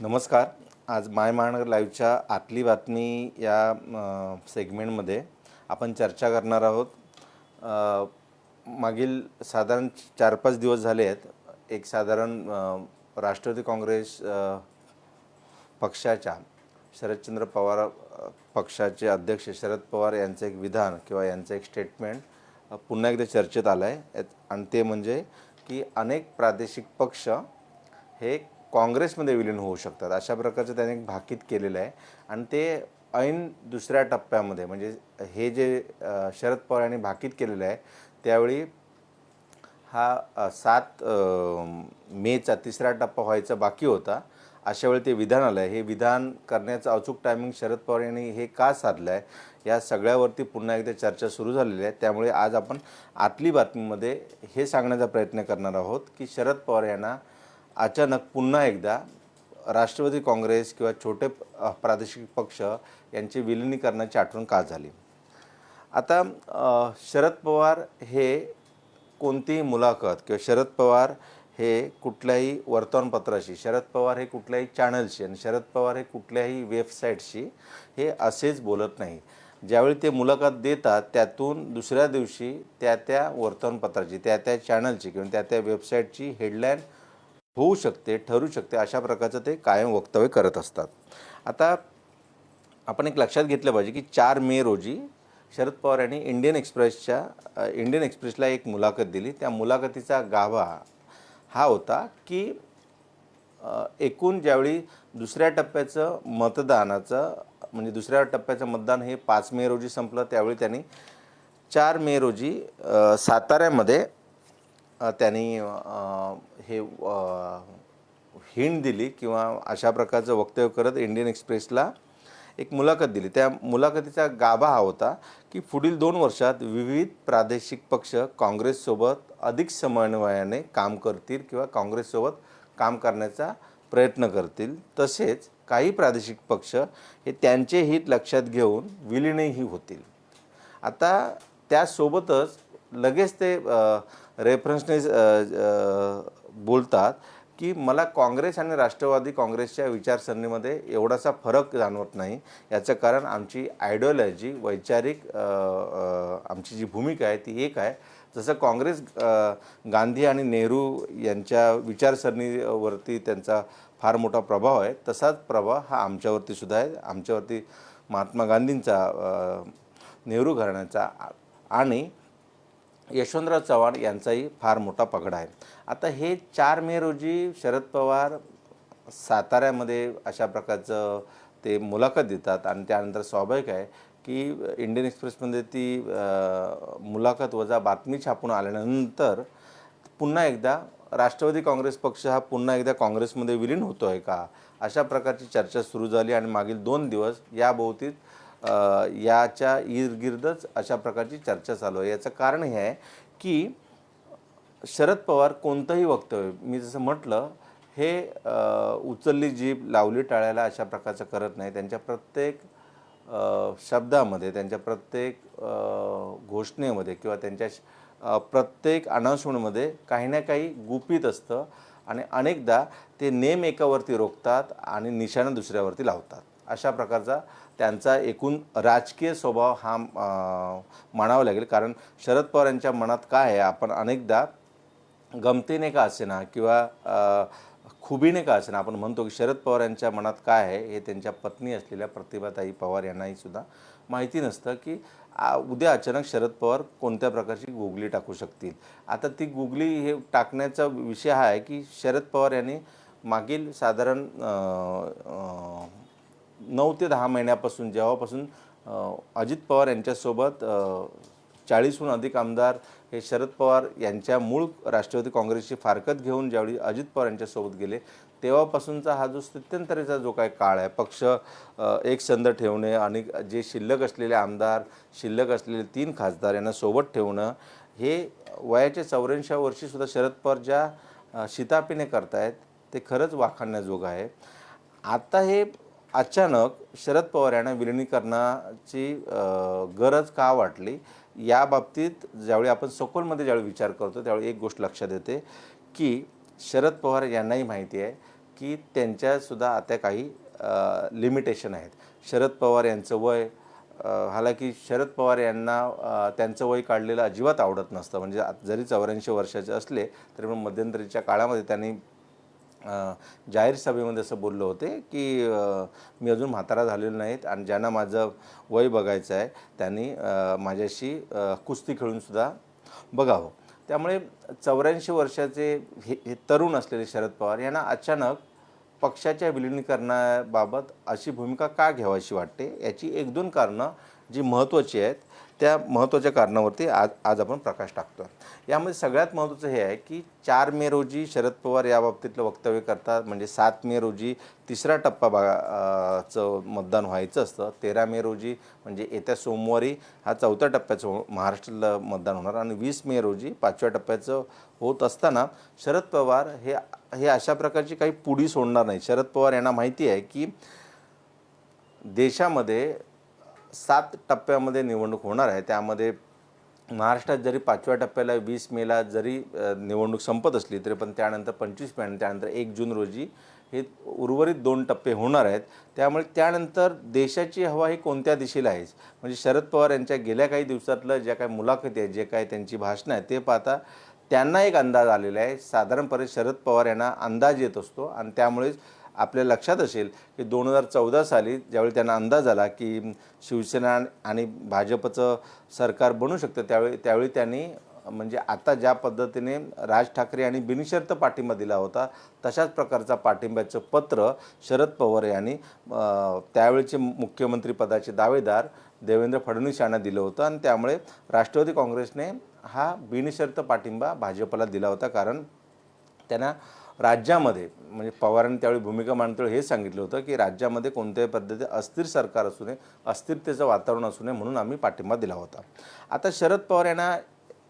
नमस्कार. आज माय महानगर लाईव्हच्या आतली बातमी या सेगमेंटमध्ये आपण चर्चा करणार आहोत. मागील साधारण चार पाच दिवस झाले आहेत. एक साधारण राष्ट्रवादी काँग्रेस पक्षाच्या शरदचंद्र पवार पक्षाचे अध्यक्ष शरद पवार यांचं एक विधान किंवा यांचं एक स्टेटमेंट पुन्हा एकदा चर्चेत आलं आहे आणि ते म्हणजे की अनेक प्रादेशिक पक्ष हे काँग्रेसमध्ये विलीन होऊ शकतात. अशा प्रकारचं त्याने भाकीत केलेलं आहे. आणि ते ऐन दुसऱ्या टप्प्यामध्ये म्हणजे हे जे शरद पवार यांनी भाकीत केलेलं आहे त्यावेळी हा सात मेचा तिसरा टप्पा व्हायचा बाकी होता. अशा वेळी ते विधान आलं आहे हे विधान करण्याचं अचूक टायमिंग शरद पवार यांनी हे का साधलं आहे या सगळ्यावरती पुन्हा एकदा चर्चा सुरू झालेली आहे. त्यामुळे आज आपण आतली बातमीमध्ये हे सांगण्याचा प्रयत्न करणार आहोत की शरद पवार यांना अचानक पुन्हा एकदा राष्ट्रवादी काँग्रेस किंवा छोटे प्रादेशिक पक्ष यांची विलिनीकरणाची आठवण का झाली? आता शरद पवार हे कोणतीही मुलाखत किंवा शरद पवार हे कुठल्याही वर्तमानपत्राशी शरद पवार हे कुठल्याही चॅनलशी आणि शरद पवार हे कुठल्याही वेबसाईटशी हे असेच बोलत नाही ज्यावेळी ते मुलाखत देतात त्यातून दुसऱ्या दिवशी त्या त्या वर्तमानपत्राची त्या त्या चॅनलची किंवा त्या त्या वेबसाईटची हेडलाईन होऊ शकते ठरू शकते अशा प्रकारचं ते कायम वक्तव्य करत असतात. आता आपण एक लक्षात घेतलं पाहिजे की चार मे रोजी शरद पवार यांनी इंडियन एक्सप्रेसच्या इंडियन एक्सप्रेसला एक मुलाखत दिली. त्या मुलाखतीचा गाभा हा होता की एकूण ज्यावेळी दुसऱ्या टप्प्याचं मतदानाचं म्हणजे दुसऱ्या टप्प्याचं मतदान हे पाच मे रोजी संपलं त्यावेळी त्यांनी चार मे रोजी साताऱ्यामध्ये त्यांनी हे हिंड दिली किंवा अशा प्रकारचं वक्तव्य करत इंडियन एक्सप्रेसला एक मुलाखत दिली. त्या मुलाखतीचा गाभा हा होता की पुढील दोन वर्षात विविध प्रादेशिक पक्ष काँग्रेससोबत अधिक समन्वयाने काम करतील किंवा काँग्रेससोबत काम करण्याचा प्रयत्न करतील. तसेच काही प्रादेशिक पक्ष हे त्यांचे हित लक्षात घेऊन विलीनही होतील. आता त्यासोबतच लगेच ते रेफरन्सने बोलतात की मला काँग्रेस आणि राष्ट्रवादी काँग्रेसच्या विचारसरणीमध्ये एवढासा फरक जाणवत नाही. याचं कारण आमची आयडिओलॉजी वैचारिक आमची जी भूमिका आहे ती एक आहे. जसं काँग्रेस गांधी आणि नेहरू यांच्या विचारसरणीवरती त्यांचा फार मोठा प्रभाव आहे तसाच प्रभाव हा आमच्यावरती सुद्धा आहे. आमच्यावरती महात्मा गांधींचा नेहरू घराण्याचा. आणि यशवंतराव चव्हाण यांचाही फार मोठा पगडा आहे. आता हे चार मे रोजी शरद पवार साताऱ्यामध्ये अशा प्रकारचं ते मुलाखत देतात आणि त्यानंतर स्वाभाविक आहे की इंडियन एक्सप्रेसमध्ये ती मुलाखत वजा बातमी छापून आल्यानंतर पुन्हा एकदा राष्ट्रवादी काँग्रेस पक्ष हा पुन्हा एकदा काँग्रेसमध्ये विलीन होतो आहे का? अशा प्रकारची चर्चा सुरू झाली आणि मागील दोन दिवस याभोवतीत याच्या इरगिर्दच अशा प्रकारची चर्चा चालू आहे. याचं कारण हे आहे की शरद पवार कोणतंही वक्तव्य मी जसं म्हटलं हे उचलली जीभ लावली टाळायला अशा प्रकारचं करत नाही. त्यांच्या प्रत्येक शब्दामध्ये त्यांच्या प्रत्येक घोषणेमध्ये किंवा त्यांच्या प्रत्येक अनाउन्समेंटमध्ये काही ना काही गुपित असतं आणि अनेकदा ते नेम एकावरती रोखतात आणि निशाणा दुसऱ्यावरती लावतात. अशा प्रकारचा त्यांचा एकूण राजकीय स्वभाव हा म्हणावा लागेल. कारण शरद पवार यांच्या मनात काय आहे आपण अनेकदा गमतीने का असेना किंवा खुबीने का असेना आपण म्हणतो की शरद पवार यांच्या मनात काय आहे हे त्यांच्या पत्नी असलेल्या प्रतिभाताई पवार यांनाही सुद्धा माहिती नसतं की उद्या अचानक शरद पवार कोणत्या प्रकारची गुगली टाकू शकतील. आता ती गुगली हे टाकण्याचा विषय हा आहे की शरद पवार यांनी मागील साधारण नऊ ते दहा महिन्यापासून जेव्हापासून अजित पवार यांच्यासोबत चाळीसहून अधिक आमदार हे शरद पवार यांच्या मूळ राष्ट्रवादी काँग्रेसची फारकत घेऊन ज्यावेळी अजित पवार यांच्यासोबत गेले तेव्हापासूनचा हा जो स्थित्यंतरेचा जो काय काळ आहे पक्ष एकसंध एक ठेवणे आणि जे शिल्लक असलेले आमदार शिल्लक असलेले तीन खासदार यांना सोबत ठेवणं हे वयाच्या चौऱ्याऐंशी वर्षीसुद्धा शरद पवार ज्या शितापीने करतायत ते खरंच वाखाणण्याजोगं आहे. आता हे अचानक शरद पवार यांना विलिनीकरणाची गरज का वाटली? या बाबतीत ज्यावेळी आपण सखोलमध्ये ज्यावेळी विचार करतो त्यावेळी एक गोष्ट लक्षात येते की शरद पवार यांनाही माहिती आहे की त्यांच्यासुद्धा आता काही लिमिटेशन आहेत. शरद पवार यांचं वय अ, हालाकी शरद पवार यांना त्यांचं वय काढलेलं अजिबात आवडत नसतं. म्हणजे जरी चौऱ्याऐंशी वर्षाचे असले तरी पण मध्यंतरीच्या काळामध्ये त्यांनी जाहीर सभेमध्ये असं बोललो होते की मी अजून म्हातारा झालेलो नाहीत आणि ज्यांना माझं वय बघायचं आहे त्यांनी माझ्याशी कुस्ती खेळूनसुद्धा बघावं. त्यामुळे चौऱ्याऐंशी वर्षाचे हे हे तरुण असलेले शरद पवार यांना अचानक पक्षाच्या विलिनीकरणाबाबत अशी भूमिका का घ्यावाशी वाटते याची एक दोन कारणं जी महत्त्वाची आहेत त्या महत्त्वाच्या कारणावरती आज आज आपण प्रकाश टाकतो यामध्ये सगळ्यात महत्त्वाचं हे आहे की चार मे रोजी शरद पवार याबाबतीतलं वक्तव्य करतात. म्हणजे सात मे रोजी तिसरा टप्पा भागा चं मतदान व्हायचं असतं. तेरा मे रोजी म्हणजे येत्या सोमवारी हा चौथ्या टप्प्याचं हो- महाराष्ट्रातलं मतदान होणार. आणि वीस मे रोजी पाचव्या टप्प्याचं होत असताना शरद पवार हे हे अशा प्रकारची काही पुढी सोडणार नाही शरद पवार यांना माहिती आहे की देशामध्ये सात टप्प्यामध्ये निवडणूक होणार आहे. त्यामध्ये महाराष्ट्रात जरी पाचव्या टप्प्याला वीस मेला जरी निवडणूक संपत असली तरी पण त्यानंतर पंचवीस मे आणि त्यानंतर एक जून रोजी हे उर्वरित दोन टप्पे होणार आहेत. त्यामुळे त्यानंतर देशाची हवा ही कोणत्या दिशेला आहे? म्हणजे शरद पवार यांच्या गेल्या काही दिवसातलं ज्या काही मुलाखती आहेत जे काय त्यांची भाषणं आहेत ते पाहता त्यांना एक अंदाज आलेला आहे. साधारणपणे शरद पवार यांना अंदाज येत असतो आणि त्यामुळेच आपल्या लक्षात असेल की दोन हजार चौदा साली ज्यावेळी त्यांना अंदाज आला की शिवसेना आणि भाजपचं सरकार बनू शकतं त्यावेळी त्यावेळी त्यांनी म्हणजे आता ज्या पद्धतीने राज ठाकरे यांनी बिनशर्त पाठिंबा दिला होता तशाच प्रकारचा पाठिंब्याचं पत्र शरद पवार यांनी त्यावेळचे मुख्यमंत्रीपदाचे दावेदार देवेंद्र फडणवीस यांना दिलं होतं आणि त्यामुळे राष्ट्रवादी काँग्रेसने हा बिनशर्त पाठिंबा भाजपला दिला होता. कारण त्यांना राज्यामध्ये म्हणजे पवारांनी त्यावेळी भूमिका मांडतो हे सांगितलं होतं की राज्यामध्ये कोणत्याही पद्धती अस्थिर सरकार असू नये अस्थिरतेचं वातावरण असू नये म्हणून आम्ही पाठिंबा दिला होता. आता शरद पवार यांना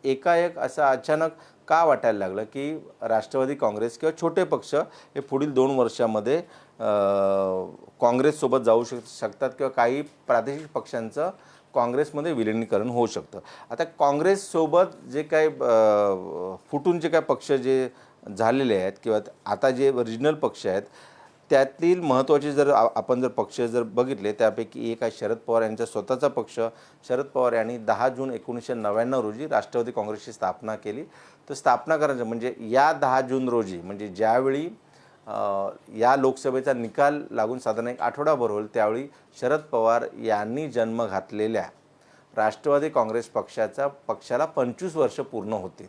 एकाएक असं अचानक का वाटायला लागलं की राष्ट्रवादी काँग्रेस किंवा छोटे पक्ष हे पुढील दोन वर्षामध्ये काँग्रेससोबत जाऊ शक शकतात किंवा काही प्रादेशिक पक्षांचं काँग्रेसमध्ये विलिनीकरण होऊ शकतं. आता काँग्रेससोबत जे काय फुटून जे काय पक्ष जे झालेले आहेत किंवा आता जे रिजनल पक्ष आहेत त्यातील महत्त्वाचे जर आपण जर पक्ष जर बघितले त्यापैकी एक आहे शरद पवार यांचा स्वतःचा पक्ष. शरद पवार यांनी दहा जून एकोणीसशे नव्याण्णव रोजी राष्ट्रवादी काँग्रेसची स्थापना केली. तर स्थापना करायचं म्हणजे या दहा जून रोजी म्हणजे ज्यावेळी या लोकसभेचा निकाल लागून साधारण एक आठवडाभर होईल त्यावेळी शरद पवार यांनी जन्म घातलेल्या राष्ट्रवादी काँग्रेस पक्षाचा पक्षाला पंचवीस वर्ष पूर्ण होतील.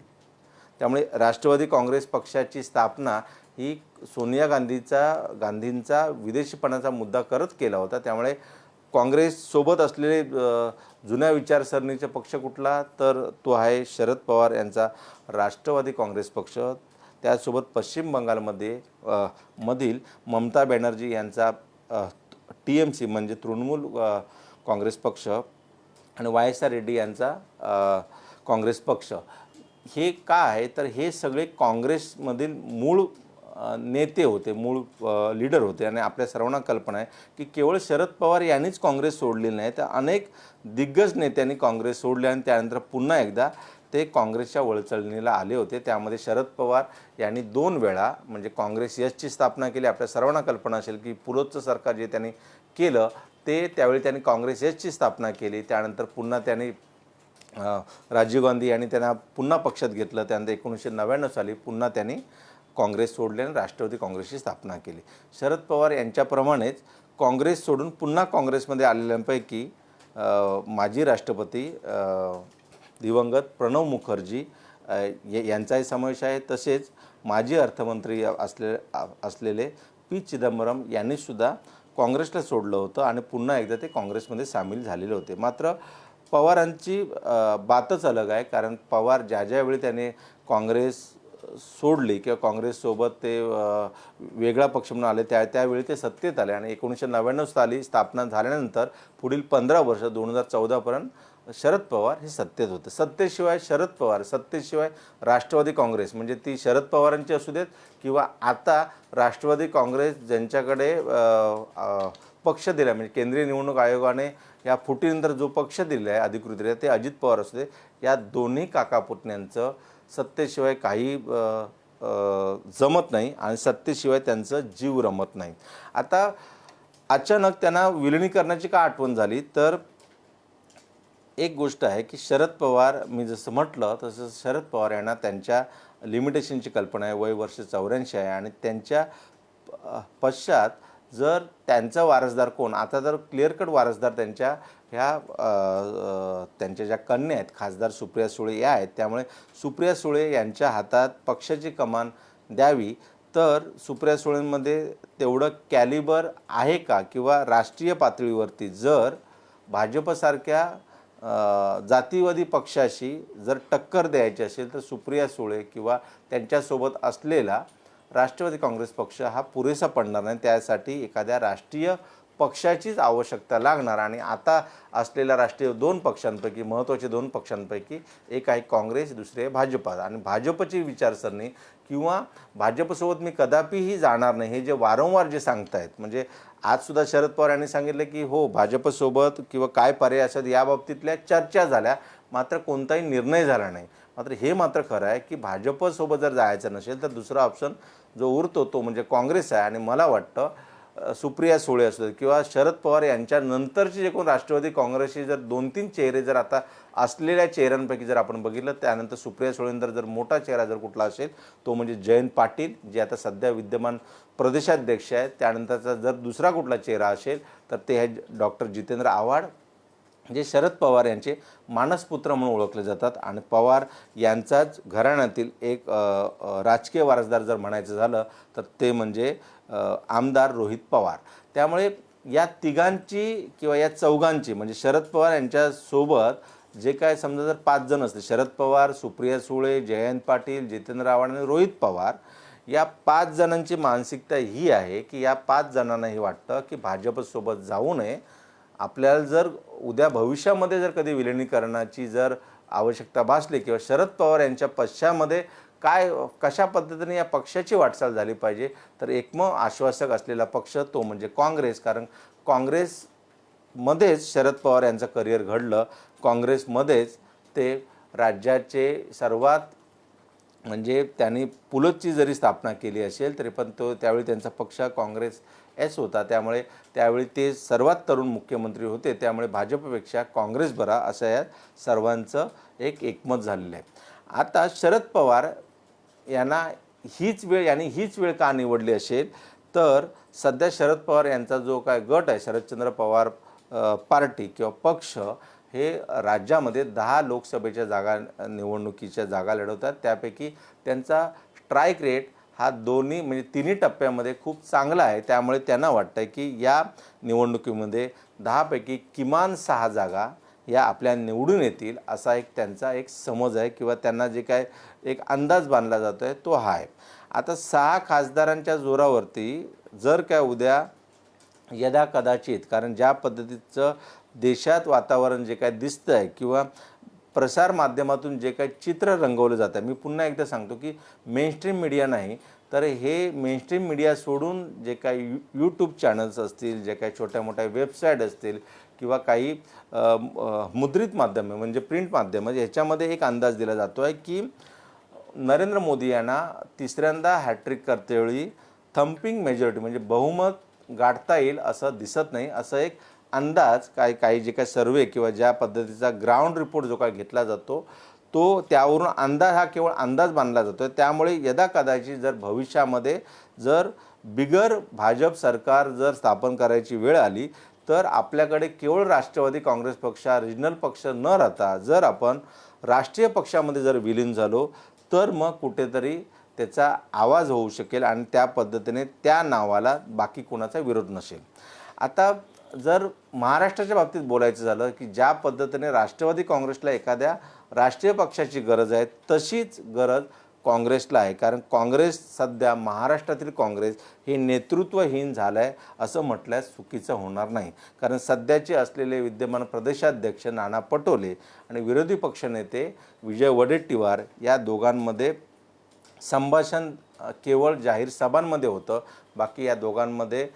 त्यामुळे राष्ट्रवादी काँग्रेस पक्षाची स्थापना ही सोनिया गांधीचा गांधींचा विदेशीपणाचा मुद्दा करत केला होता. त्यामुळे काँग्रेससोबत असलेले जुन्या विचारसरणीचा पक्ष कुठला? तर तो आहे शरद पवार यांचा राष्ट्रवादी काँग्रेस पक्ष. त्यासोबत पश्चिम बंगालमध्ये मधील ममता बॅनर्जी यांचा टी एम सी म्हणजे तृणमूल काँग्रेस पक्ष आणि वाय एस आर रेड्डी यांचा काँग्रेस पक्ष. हे का आहे? तर हे सगळे काँग्रेसमधील मूळ नेते होते मूळ लीडर होते आणि आपल्या सर्वांना कल्पना आहे की केवळ शरद पवार यांनीच काँग्रेस सोडली नाही तर अनेक दिग्गज नेत्यांनी काँग्रेस सोडले आणि त्यानंतर पुन्हा एकदा ते काँग्रेसच्या वळचळणीला आले होते. त्यामध्ये शरद पवार यांनी दोन वेळा म्हणजे काँग्रेस यशची स्थापना केली. आपल्या सर्वांना कल्पना असेल की पुरोचं सरकार जे त्यांनी केलं ते त्यावेळी त्यांनी काँग्रेस यशची स्थापना केली. त्यानंतर पुन्हा त्यांनी राजीव गांधी यांनी त्यांना पुन्हा पक्षात घेतलं. त्यानंतर एकोणीसशे नव्याण्णव साली पुन्हा त्यांनी काँग्रेस सोडले आणि राष्ट्रवादी काँग्रेसची स्थापना केली. शरद पवार यांच्याप्रमाणेच काँग्रेस सोडून पुन्हा काँग्रेसमध्ये आलेल्यांपैकी माजी राष्ट्रपती दिवंगत प्रणव मुखर्जी यांचाही समावेश आहे. तसेच माजी अर्थमंत्री असले असलेले पी चिदंबरम यांनीसुद्धा काँग्रेसला सोडलं होतं आणि पुन्हा एकदा ते काँग्रेसमध्ये सामील झालेले होते. मात्र पवारांची बातच अलग आहे. कारण पवार ज्या ज्यावेळी त्याने काँग्रेस सोडली किंवा काँग्रेससोबत ते वेगळा पक्ष म्हणून आले त्या त्यावेळी ते सत्तेत आले आणि एकोणीसशे नव्याण्णव साली स्थापना झाल्यानंतर पुढील पंधरा वर्ष दोन हजार चौदापर्यंत शरद पवार हे सत्तेत होते. सत्तेशिवाय शरद पवार सत्तेशिवाय राष्ट्रवादी काँग्रेस म्हणजे ती शरद पवारांची असू देत किंवा आता राष्ट्रवादी काँग्रेस ज्यांच्याकडे पक्ष दिला म्हणजे केंद्रीय निवडणूक आयोगाने या फुटीनंतर जो पक्ष दिला आहे अधिकृतरित्या ते अजित पवार असू दे या दोन्ही काकापुतण्यांचं सत्तेशिवाय काही जमत नाही आणि सत्तेशिवाय त्यांचं जीव रमत नाही. आता अचानक त्यांना विलिनीकरणाची का आठवण झाली? तर एक गोष्ट आहे की शरद पवार मी जसं म्हटलं तसं शरद पवार यांना त्यांच्या लिमिटेशनची कल्पना आहे वय वर्ष चौऱ्याऐंशी आहे आणि त्यांच्या पश्चात जर त्यांचा वारसदार कोण आता जर क्लिअर कट वारसदार त्यांच्या ह्या त्यांच्या ज्या कन्या आहेत खासदार सुप्रिया सुळे या आहेत त्यामुळे सुप्रिया सुळे यांच्या हातात पक्षाची कमान द्यावी तर सुप्रिया सुळेंमध्ये तेवढं कॅलिबर आहे का? किंवा राष्ट्रीय पातळीवरती जर भाजपसारख्या जातीवादी पक्षाशी जर टक्कर द्यायची असेल तर सुप्रिया सुळे किंवा त्यांच्यासोबत असलेला राष्ट्रवादी काँग्रेस पक्ष हा पुरेसा पडणार नाही त्यासाठी एखाद्या राष्ट्रीय पक्षाचीच आवश्यकता लागणार. आणि आता असलेल्या राष्ट्रीय दोन पक्षांपैकी महत्त्वाचे दोन पक्षांपैकी एक आहे काँग्रेस दुसरे आहे भाजपा. आणि भाजपची विचारसरणी किंवा भाजपसोबत मी कदापिही जाणार नाही हे जे वारंवार जे सांगतायत म्हणजे आजसुद्धा शरद पवार यांनी सांगितलं की हो भाजपसोबत किंवा काय पर्याय असत या बाबतीतल्या चर्चा झाल्या मात्र कोणताही निर्णय झाला नाही. मात्र हे मात्र खरं आहे की भाजपसोबत जर जायचं नसेल तर दुसरा ऑप्शन जो उरतो तो म्हणजे काँग्रेस आहे आणि मला वाटतं सुप्रिया सुळे असू देत किंवा शरद पवार यांच्या नंतरचे जे कोण राष्ट्रवादी काँग्रेसचे जर दोन तीन चेहरे जर आता असलेल्या चेहऱ्यांपैकी जर आपण बघितलं त्यानंतर सुप्रिया सुळेंदर जर मोठा चेहरा जर कुठला असेल तो म्हणजे जयंत पाटील जे आता सध्या विद्यमान प्रदेशाध्यक्ष आहेत. त्यानंतरचा जर दुसरा कुठला चेहरा असेल तर ते हे डॉक्टर जितेंद्र आव्हाड जे शरद पवार यांचे मानसपुत्र म्हणून ओळखले जातात. आणि पवार यांचाच घराण्यातील एक राजकीय वारसदार जर म्हणायचं झालं तर ते म्हणजे आमदार रोहित पवार. त्यामुळे या तिघांची किंवा या चौघांची म्हणजे शरद पवार यांच्यासोबत जे काय समजा जर पाच जण असते शरद पवार सुप्रिया सुळे जयंत पाटील जितेंद्र आव्हाड आणि रोहित पवार या पाच जणांची मानसिकता ही आहे की या पाच जणांनाही वाटतं की भाजपसोबत जाऊ नये. आपल्याला जर उद्या भविष्यामध्ये जर कधी विलिनीकरणाची जर आवश्यकता भासली किंवा शरद पवार यांच्या पश्चामध्ये काय कशा पद्धतीने या पक्षाची वाटचाल झाली पाहिजे तर एकम आश्वासक असलेला पक्ष तो म्हणजे काँग्रेस. कारण काँग्रेसमध्येच शरद पवार यांचं करिअर घडलं. काँग्रेसमध्येच ते राज्याचे सर्वात म्हणजे त्यांनी पुलतची जरी स्थापना केली असेल तरी पण तो त्यावेळी त्यांचा पक्ष काँग्रेस एस होता. त्यामुळे त्यावेळी ते सर्वात तरुण मुख्यमंत्री होते. त्यामुळे भाजपपेक्षा काँग्रेस बरा असं या सर्वांचं एक एकमत झालेलं आहे. आता शरद पवार यांना हीच वेळ यांनी हीच वेळ का निवडली असेल? तर सध्या शरद पवार यांचा जो काय गट आहे शरदचंद्र पवार पार्टी किंवा पक्ष हे राज्यामध्ये दहा लोकसभेच्या जागा निवडणुकीच्या जागा लढवतात. त्यापैकी त्यांचा स्ट्राईक रेट हा दोन्ही म्हणजे तिन्ही टप्प्यामध्ये खूप चांगला आहे. त्यामुळे त्यांना वाटतं की या निवडणुकीमध्ये दहापैकी किमान सहा जागा या आपल्या निवडून येतील असा एक त्यांचा एक समज आहे किंवा त्यांना जे काय एक अंदाज बांधला जातो आहे तो हा आहे. आता सहा खासदारांच्या जोरावरती जर काय उद्या यदा कदाचित कारण ज्या पद्धतीचं देशात वातावरण जे काय दिसतं आहे किंवा प्रसार माध्यमातून जे काही चित्र रंगवलं जातं मी पुन्हा एकदा सांगतो की मेनस्ट्रीम मीडिया नाही तर हे मेनस्ट्रीम मीडिया सोडून जे काही यू यूट्यूब चॅनल्स असतील जे काही छोट्या मोठ्या वेबसाईट असतील किंवा काही मुद्रित माध्यमे म्हणजे प्रिंट माध्यमं म्हणजे ह्याच्यामध्ये एक अंदाज दिला जातो आहे की नरेंद्र मोदी यांना तिसऱ्यांदा हॅट्रिक करतेवेळी थम्पिंग मेजॉरिटी म्हणजे बहुमत गाठता येईल असं दिसत नाही. असं एक अंदाज काय काही जे काय सर्वे किंवा ज्या पद्धतीचा ग्राउंड रिपोर्ट जो काय घेतला जातो तो त्यावरून अंदाज हा केवळ अंदाज बांधला जातो त्यामुळे यदा कदाचित जर भविष्यामध्ये जर बिगर भाजप सरकार जर स्थापन करायची वेळ आली तर आपल्याकडे केवळ राष्ट्रवादी काँग्रेस पक्ष रिजनल पक्ष न राहता जर आपण राष्ट्रीय पक्षामध्ये जर विलीन झालो तर मग कुठेतरी त्याचा आवाज होऊ शकेल आणि त्या पद्धतीने त्या नावाला बाकी कोणाचा विरोध नसेल. आता जर महाराष्ट्राच्या बाबतीत बोलायचं झालं की ज्या पद्धतीने राष्ट्रवादी काँग्रेसला एखाद्या राष्ट्रीय पक्षाची गरज आहे तशीच गरज काँग्रेसला आहे. कारण काँग्रेस सध्या महाराष्ट्रातील काँग्रेस हे नेतृत्वहीन झालं आहे असं म्हटल्यास चुकीचं होणार नाही. कारण सध्याचे असलेले विद्यमान प्रदेशाध्यक्ष नाना पटोले आणि विरोधी पक्षनेते विजय वडेट्टीवार या दोघांमध्ये संभाषण केवळ जाहीर सभांमध्ये होतं. बाकी या दोघांमध्ये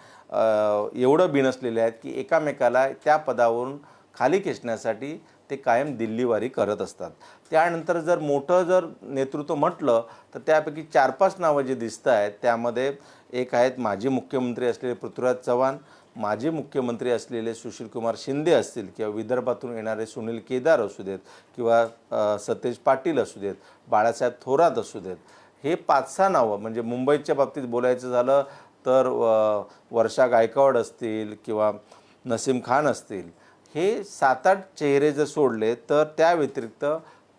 एवढं बिनसलेले आहेत की एकामेकाला त्या पदावरून खाली खेचण्यासाठी ते कायम दिल्लीवारी करत असतात. त्यानंतर जर मोठं जर नेतृत्व म्हटलं तर त्यापैकी चार पाच नावं जी दिसत आहेत त्यामध्ये एक आहेत माजी मुख्यमंत्री असलेले पृथ्वीराज चव्हाण माजी मुख्यमंत्री असलेले सुशीलकुमार शिंदे असतील किंवा विदर्भातून येणारे सुनील केदार असू देत किंवा सतेज पाटील असू देत बाळासाहेब थोरात असू देत. हे पाच सहा नावं म्हणजे मुंबईच्या बाबतीत बोलायचं झालं तर वर्षा गायकवाड असतील किंवा नसीम खान असतील हे सात आठ चेहरे जर सोडले तर त्या व्यतिरिक्त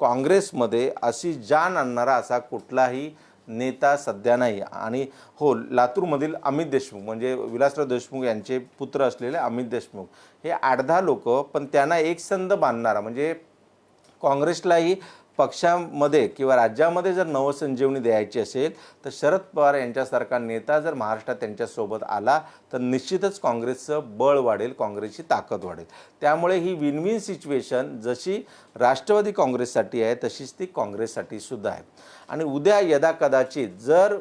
काँग्रेसमध्ये अशी जान आणणारा असा कुठलाही नेता सध्या नाही. आणि हो लातूरमधील अमित देशमुख म्हणजे विलासराव देशमुख यांचे पुत्र असलेले अमित देशमुख हे आठ दहा लोक पण त्यांना एकसंध बांधणारा म्हणजे काँग्रेसलाही पक्षामध्ये किंवा राज्यामध्ये जर नवसंजीवनी द्यायची असेल तर शरद पवार यांच्यासारखा नेता जर महाराष्ट्रात त्यांच्यासोबत आला तर निश्चितच काँग्रेसचं बळ वाढेल काँग्रेसची ताकद वाढेल. त्यामुळे ही विन विन सिच्युएशन जशी राष्ट्रवादी काँग्रेससाठी आहे तशीच ती काँग्रेससाठी सुद्धा आहे. आणि उद्या यदा कदाचित जर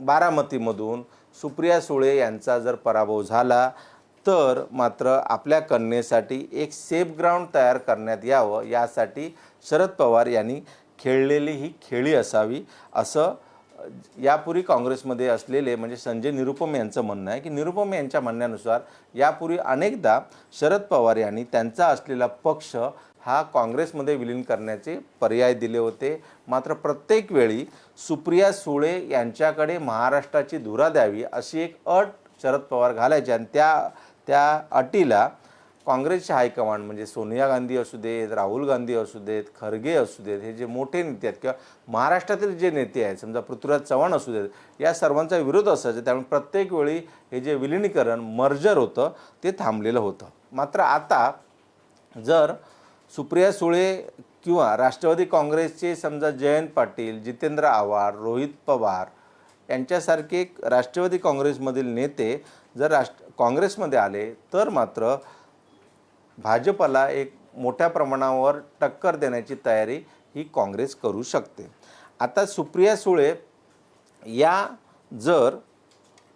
बारामतीमधून सुप्रिया सुळे यांचा जर पराभव झाला तर मात्र आपल्या कन्येसाठी एक सेफ ग्राउंड तयार करण्यात यावं यासाठी शरद पवार यांनी खेळलेली ही खेळी असावी असं यापूर्वी काँग्रेसमध्ये असलेले म्हणजे संजय निरुपम यांचं म्हणणं आहे की निरुपम यांच्या म्हणण्यानुसार यापूर्वी अनेकदा शरद पवार यांनी त्यांचा असलेला पक्ष हा काँग्रेसमध्ये विलीन करण्याचे पर्याय दिले होते. मात्र प्रत्येक वेळी सुप्रिया सुळे यांच्याकडे महाराष्ट्राची धुरा द्यावी अशी एक अट शरद पवार घालायचे आणि त्या त्या अटीला काँग्रेसचे हायकमांड म्हणजे सोनिया गांधी असू देत राहुल गांधी असू देत खरगे असू देत हे जे मोठे नेते आहेत किंवा महाराष्ट्रातील जे नेते आहेत समजा पृथ्वीराज चव्हाण असू देत या सर्वांचा विरोध असायचा. त्यामुळे प्रत्येक वेळी हे जे विलिनीकरण मर्जर होतं ते थांबलेलं होतं. मात्र आता जर सुप्रिया सुळे किंवा राष्ट्रवादी काँग्रेसचे समजा जयंत पाटील जितेंद्र आव्हाड रोहित पवार यांच्यासारखे राष्ट्रवादी काँग्रेसमधील नेते जर राष्ट्र काँग्रेसमध्ये आले तर मात्र भाजपला एक मोठ्या प्रमाणावर टक्कर देण्याची तयारी ही काँग्रेस करू शकते. आता सुप्रिया सुळे या जर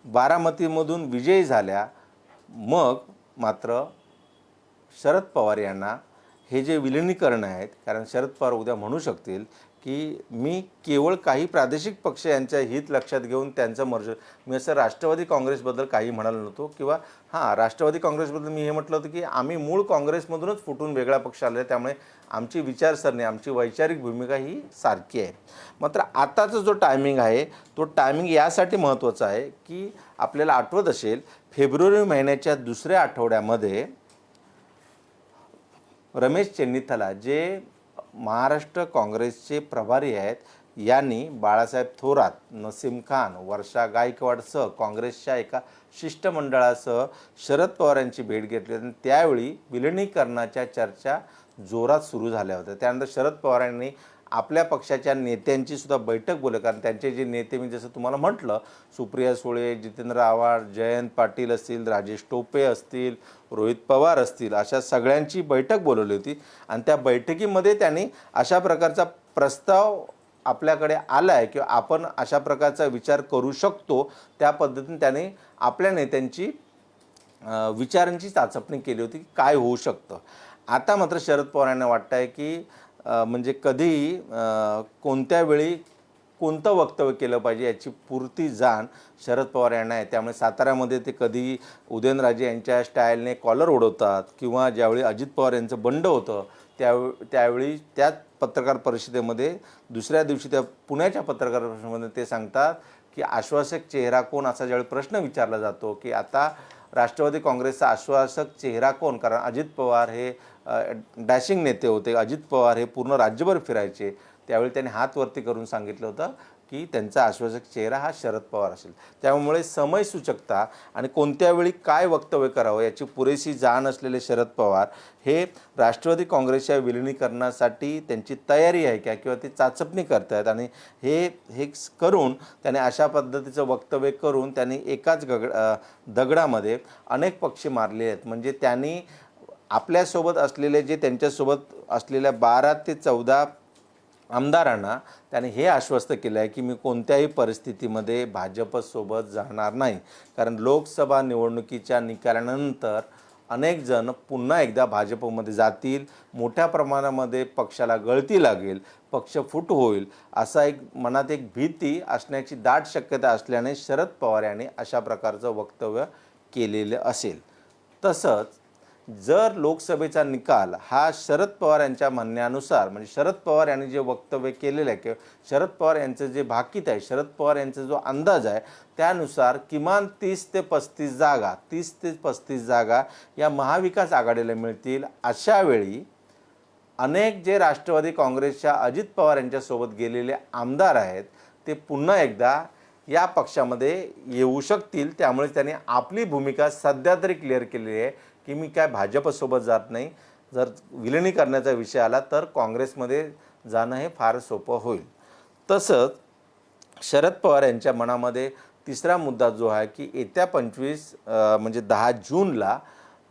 बारामतीमधून विजयी झाल्या मग मात्र शरद पवार यांना हे जे विलिनीकरण आहेत कारण शरद पवार उद्या म्हणू शकतील की मी केवळ काही प्रादेशिक पक्ष यांच्या हित लक्षात घेऊन त्यांचं मर्ज मी असं राष्ट्रवादी काँग्रेसबद्दल काही म्हणालो नव्हतो किंवा हां राष्ट्रवादी काँग्रेसबद्दल मी हे म्हटलं होतं की आम्ही मूळ काँग्रेसमधूनच फुटून वेगळा पक्ष आले त्यामुळे आमची विचारसरणी आमची वैचारिक भूमिका ही सारखी आहे. मात्र आताचा जो टायमिंग आहे तो टायमिंग यासाठी महत्त्वाचा आहे की आपल्याला आठवत असेल फेब्रुवारी महिन्याच्या दुसऱ्या आठवड्यामध्ये रमेश चेन्निथला जे महाराष्ट्र काँग्रेसचे प्रभारी आहेत यांनी बाळासाहेब थोरात नसीम खान वर्षा गायकवाडसह काँग्रेसच्या एका शिष्टमंडळासह शरद पवार यांची भेट घेतली आणि त्यावेळी विलिनीकरणाच्या चर्चा जोरात सुरू झाल्या होत्या. त्यानंतर शरद पवारांनी आपल्या पक्षाच्या नेत्यांची सुद्धा बैठक बोलली. कारण त्यांचे जे नेते मी जसं तुम्हाला म्हटलं सुप्रिया सुळे जितेंद्र आव्हाड जयंत पाटील असतील राजेश टोपे असतील रोहित पवार असतील अशा सगळ्यांची बैठक बोलवली होती. आणि त्या बैठकीमध्ये त्यांनी अशा प्रकारचा प्रस्ताव आपल्याकडे आला आहे किंवा आपण अशा प्रकारचा विचार करू शकतो त्या पद्धतीने त्याने आपल्या नेत्यांची विचारांची चाचपणी केली होती की काय होऊ शकतं. आता मात्र शरद पवार यांना वाटतं आहे की म्हणजे कधी कोणत्या वेळी कोणतं वक्तव्य केलं पाहिजे याची पुरती जाण शरद पवार यांना आहे. त्यामुळे साताऱ्यामध्ये ते कधी उदयनराजे यांच्या स्टाईलने कॉलर उडवतात किंवा ज्यावेळी अजित पवार यांचं बंड होतं त्या त्यावेळी त्याच पत्रकार परिषदेमध्ये दुसऱ्या दिवशी त्या पुण्याच्या पत्रकार परिषदेमध्ये ते सांगतात की आश्वासक चेहरा कोण असा ज्यावेळी प्रश्न विचारला जातो की आता राष्ट्रवादी काँग्रेसचा आश्वासक चेहरा कोण? कारण अजित पवार हे डॅशिंग नेते होते. अजित पवार हे पूर्ण राज्यभर फिरायचे. त्यावेळी त्यांनी हात वरती करून सांगितलं होतं. की त्यांचा आश्वासक चेहरा हा शरद पवार असेल. त्यामुळे समयसूचकता आणि कोणत्या वेळी काय वक्तव्य करावं याची पुरेशी जाण असलेले शरद पवार हे राष्ट्रवादी काँग्रेसच्या विलिनीकरणासाठी त्यांची तयारी आहे का किंवा ते चाचपणी करत आहेत आणि हे हे करून त्याने अशा पद्धतीचं वक्तव्य करून त्यांनी एकाच गगड दगडामध्ये अनेक पक्षी मारले आहेत. म्हणजे त्यांनी आपल्यासोबत असलेले जे त्यांच्यासोबत असलेल्या बारा ते चौदा आमदारांना त्याने हे आश्वस्त केलं आहे की मी कोणत्याही परिस्थितीमध्ये भाजपसोबत जाणार नाही. कारण लोकसभा निवडणुकीच्या निकालानंतर अनेक जण पुन्हा एकदा भाजपमध्ये जातील मोठ्या प्रमाणामध्ये पक्षाला गळती लागेल पक्ष फूट होईल असा एक मनात एक भीती असण्याची दाट शक्यता असल्याने शरद पवार यांनी अशा प्रकारचं वक्तव्य केलेलं असेल. तसंच जर लोकसभेचा निकाल हा शरद पवार यांच्या म्हणण्यानुसार म्हणजे शरद पवार यांनी जे वक्तव्य केलेलं आहे किंवा शरद पवार यांचं जे भाकीत आहे शरद पवार यांचा जो अंदाज आहे त्यानुसार किमान तीस ते पस्तीस जागा तीस ते पस्तीस जागा या महाविकास आघाडीला मिळतील. अशावेळी अनेक जे राष्ट्रवादी काँग्रेसच्या अजित पवार यांच्यासोबत गेलेले आमदार आहेत ते पुन्हा एकदा या पक्षामध्ये येऊ शकतील. त्यामुळे त्यांनी आपली भूमिका सध्या तरी क्लिअर केलेली आहे. की मी काय भाजपसोबत जात नाही. जर विलिनीकरणाचा विषय आला तर काँग्रेसमध्ये जाणं हे फार सोपं होईल. तसंच शरद पवार यांच्या मनामध्ये तिसरा मुद्दा जो आहे की येत्या पंचवीस म्हणजे दहा जूनला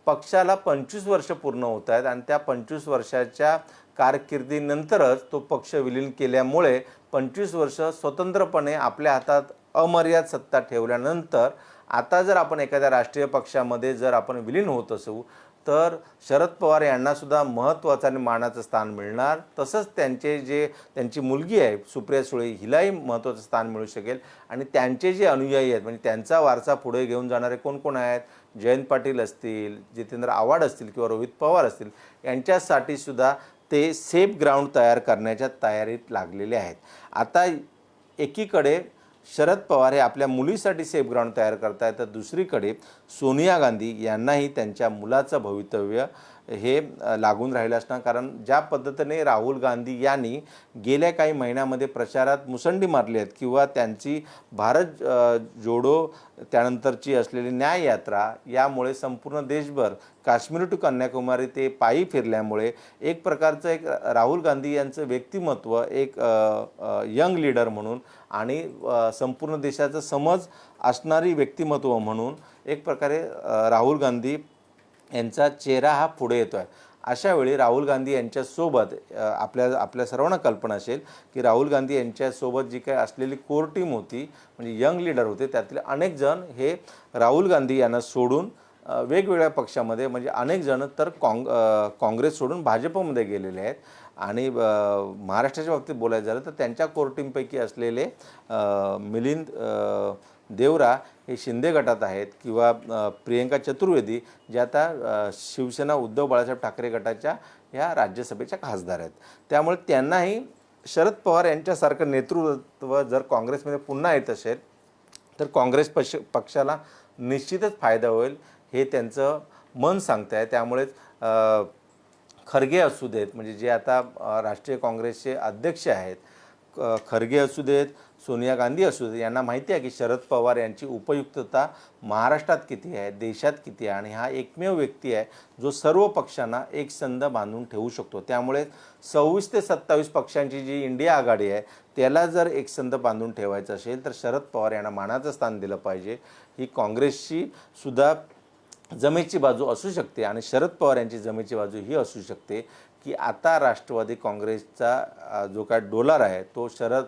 पक्षाला पंचवीस वर्ष पूर्ण होत आहेत आणि त्या पंचवीस वर्षाच्या कारकिर्दीनंतरच तो पक्ष विलीन केल्यामुळे पंचवीस वर्ष स्वतंत्रपणे आपल्या हातात अमर्याद सत्ता ठेवल्यानंतर आता जर आपण एखाद्या राष्ट्रीय पक्षामध्ये जर आपण विलीन होत असू तर शरद पवार यांनासुद्धा महत्त्वाचं आणि मानाचं स्थान मिळणार. तसंच त्यांचे जे त्यांची मुलगी आहे सुप्रिया सुळे हिलाही महत्त्वाचं स्थान मिळू शकेल. आणि त्यांचे जे अनुयायी आहेत म्हणजे त्यांचा वारसा पुढे घेऊन जाणारे कोण कोण आहेत? जयंत पाटील असतील जितेंद्र आव्हाड असतील किंवा रोहित पवार असतील यांच्यासाठी सुद्धा ते सेफ ग्राउंड तयार करण्याच्या तयारीत लागलेले आहेत. आता एकीकडे शरद पवार हे आपल्या मुलीसाठी सेफ ग्राउंड तयार करत आहेत तर दुसरीकडे सोनिया गांधी यांनाही त्यांच्या मुलाचं भवितव्य हे लागून राहिलं असणार. कारण ज्या पद्धतीने राहुल गांधी यांनी गेल्या काही महिन्यामध्ये प्रचारात मुसंडी मारली आहेत किंवा त्यांची भारत जोडो त्यानंतरची असलेली न्याय यात्रा यामुळे संपूर्ण देशभर काश्मीर टू कन्याकुमारी ते पायी फिरल्यामुळे एक प्रकारचं एक राहुल गांधी यांचं व्यक्तिमत्व एक यंग लीडर म्हणून आणि संपूर्ण देशाचं समज असणारी व्यक्तिमत्व म्हणून एक प्रकारे राहुल गांधी यांचा चेहरा हा पुढे येतो आहे अशा वेळी राहुल गांधी यांच्यासोबत आपल्या आपल्या सर्वांना कल्पना असेल की राहुल गांधी यांच्यासोबत जी काही असलेली कोर टीम होती म्हणजे यंग लीडर होते त्यातले अनेक जण हे राहुल गांधी यांना सोडून वेगवेगळ्या पक्षामध्ये म्हणजे अनेक जण तर काँग काँग्रेस सोडून भाजपमध्ये गेलेले आहेत. आणि महाराष्ट्राच्या बाबतीत बोलायचं झालं तर त्यांच्या कोर टीमपैकी असलेले मिलिंद देवरा हे शिंदे गटात आहेत किंवा प्रियंका चतुर्वेदी जे आता शिवसेना उद्धव बाळासाहेब ठाकरे गटाच्या ह्या राज्यसभेच्या खासदार आहेत. त्यामुळे त्यांनाही शरद पवार यांच्यासारखं नेतृत्व जर काँग्रेसमध्ये पुन्हा येत असेल तर काँग्रेस पक्ष पक्षाला निश्चितच फायदा होईल हे त्यांचं मन सांगतं आहे त्यामुळेच खरगे असू देत म्हणजे जे आता राष्ट्रीय काँग्रेसचे अध्यक्ष आहेत खरगे असू देत सोनिया गांधी असू दे यांना माहिती आहे की शरद पवार यांची उपयुक्तता महाराष्ट्रात किती आहे देशात किती आहे आणि हा एकमेव व्यक्ती आहे जो सर्व पक्षांना एक संध बांधून ठेवू शकतो. त्यामुळे सव्वीस ते सत्तावीस पक्षांची जी इंडिया आघाडी आहे त्याला जर एक संध बांधून ठेवायचं असेल तर शरद पवार यांना मानाचं स्थान दिलं पाहिजे. ही काँग्रेसची सुद्धा जमेची बाजू असू शकते आणि शरद पवार यांची जमेची बाजू ही असू शकते की आता राष्ट्रवादी काँग्रेसचा जो काय डोलार आहे तो शरद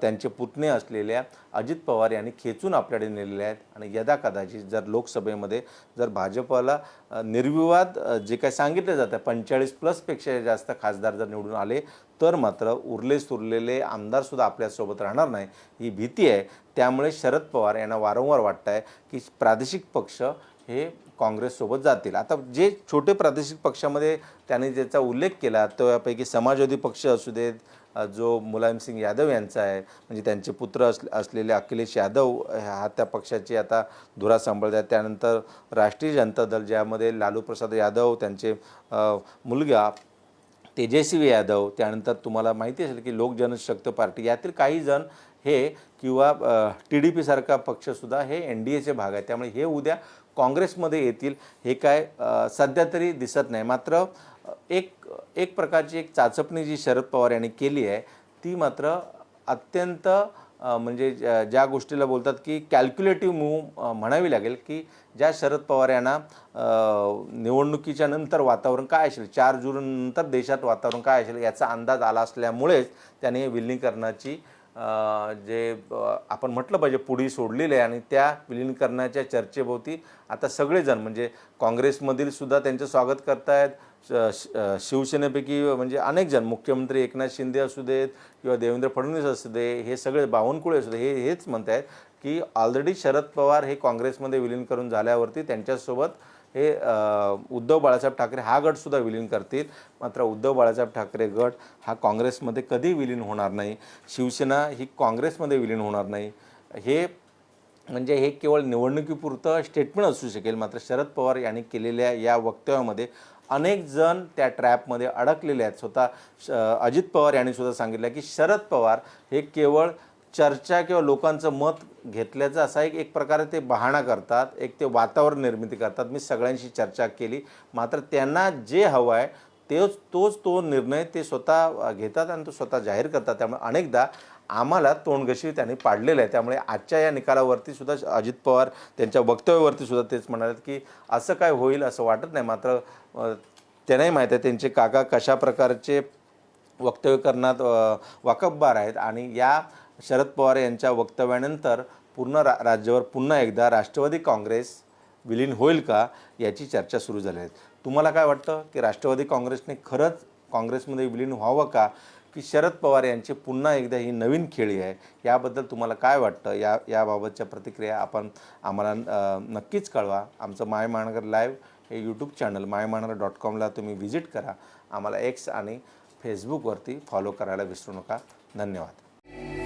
त्यांचे पुतणे असलेल्या अजित पवार यांनी खेचून आपल्याकडे नेलेले आहेत. आणि यदा कदाचित जर लोकसभेमध्ये जर भाजपला निर्विवाद जे काय सांगितलं जातं पंचेचाळीस प्लसपेक्षा जास्त खासदार जर निवडून आले तर मात्र उरले सुरलेले आमदारसुद्धा आपल्यासोबत राहणार नाही ही भीती आहे. त्यामुळे शरद पवार यांना वारंवार वाटतं आहे की प्रादेशिक पक्ष हे काँग्रेससोबत जातील. आता जे छोटे प्रादेशिक पक्षामध्ये त्याने ज्याचा उल्लेख केला त्यापैकी समाजवादी पक्ष असू देत जो जो मुलायमसिंग यादव यांचा आहे म्हणजे त्यांचे पुत्र अस असलेले अखिलेश यादव हा त्या पक्षाची आता धुरा सांभाळत आहेत. त्यानंतर राष्ट्रीय जनता दल ज्यामध्ये लालू प्रसाद यादव त्यांचे मुलगा तेजस्वी यादव त्यानंतर तुम्हाला माहिती असेल की लोक जनशक्ती पार्टी यातील काही जण हे किंवा टी डी पीसारखा पक्षसुद्धा हे एन डी एचे भाग आहे त्यामुळे हे उद्या काँग्रेसमध्ये येतील. हे काय सध्या तरी दिसत नाही. मात्र एक एक प्रकारची एक चाचपणी जी शरद पवार यांनी केली आहे ती मात्र अत्यंत म्हणजे ज्या ज्या गोष्टीला बोलतात की कॅल्क्युलेटिव्ह मूव म्हणावी लागेल की ज्या शरद पवार यांना निवडणुकीच्या नंतर वातावरण काय असेल चार जूननंतर देशात वातावरण काय असेल याचा अंदाज आला असल्यामुळेच त्याने विलिनीकरणाची जे आपण म्हटलं पाहिजे पुढी सोडलेली आहे आणि त्या विलीनीकरणाच्या चर्चेभोवती आता सगळेजण म्हणजे काँग्रेसमधील सुद्धा त्यांचं स्वागत करतायत शिवसेनेपैकी म्हणजे अनेक जण मुख्यमंत्री एकनाथ शिंदे असू देत किंवा देवेंद्र फडणवीस असू दे हे सगळे बावनकुळे असू दे हे हेच म्हणत आहेत की ऑलरेडी शरद पवार हे काँग्रेसमध्ये विलीन करून झाल्यावरती त्यांच्यासोबत हे उद्धव बाळासाहेब ठाकरे हा गटसुद्धा विलीन करतील. मात्र उद्धव बाळासाहेब ठाकरे गट हा काँग्रेसमध्ये कधी विलीन होणार नाही. शिवसेना ही काँग्रेसमध्ये विलीन होणार नाही. हे म्हणजे हे केवळ निवडणुकीपुरतं स्टेटमेंट असू शकेल मात्र शरद पवार यांनी केलेल्या या वक्तव्यामध्ये अनेक जण त्या ट्रॅपमध्ये अडकलेले आहेत. स्वतः श- अजित पवार यांनी सुद्धा सांगितलं की शरद पवार हे केवळ चर्चा किंवा लोकांचं मत घेतल्याचं असा एक एक प्रकारे ते बहाणा करतात एक ते वातावरण निर्मिती करतात. मी सगळ्यांशी चर्चा केली. मात्र त्यांना जे हवं आहे तेच तोच तो निर्णय ते स्वतः घेतात आणि तो स्वतः जाहीर करतात. त्यामुळे अनेकदा आम्हाला तोंडगशी त्यांनी पाडलेलं आहे. त्यामुळे आजच्या या निकालावरती सुद्धा अजित पवार त्यांच्या वक्तव्यावरती सुद्धा तेच म्हणाले की असं काय होईल असं वाटत नाही. मात्र त्यांनाही माहीत आहे त्यांचे काका कशा प्रकारचे वक्तव्य करण्यात अ, आहेत आणि या शरद पवार यांच्या वक्तव्यानंतर पूर्ण रा राज्यावर पुन्हा एकदा राष्ट्रवादी काँग्रेस विलीन होईल का याची चर्चा सुरू झाली आहे. तुम्हाला काय वाटतं की राष्ट्रवादी काँग्रेसने खरंच काँग्रेसमध्ये विलीन व्हावं का? की शरद पवार यांची पुन्हा एकदा ही नवीन खेळी आहे. याबद्दल तुम्हाला काय वाटतं? या याबाबतच्या प्रतिक्रिया आपण आम्हाला नक्कीच कळवा. आमचं माय महानगर लाईव्ह हे यूट्यूब चॅनल माय महानगर डॉट कॉमला तुम्ही व्हिजिट करा. आम्हाला एक्स आणि फेसबुकवरती फॉलो करायला विसरू नका. धन्यवाद.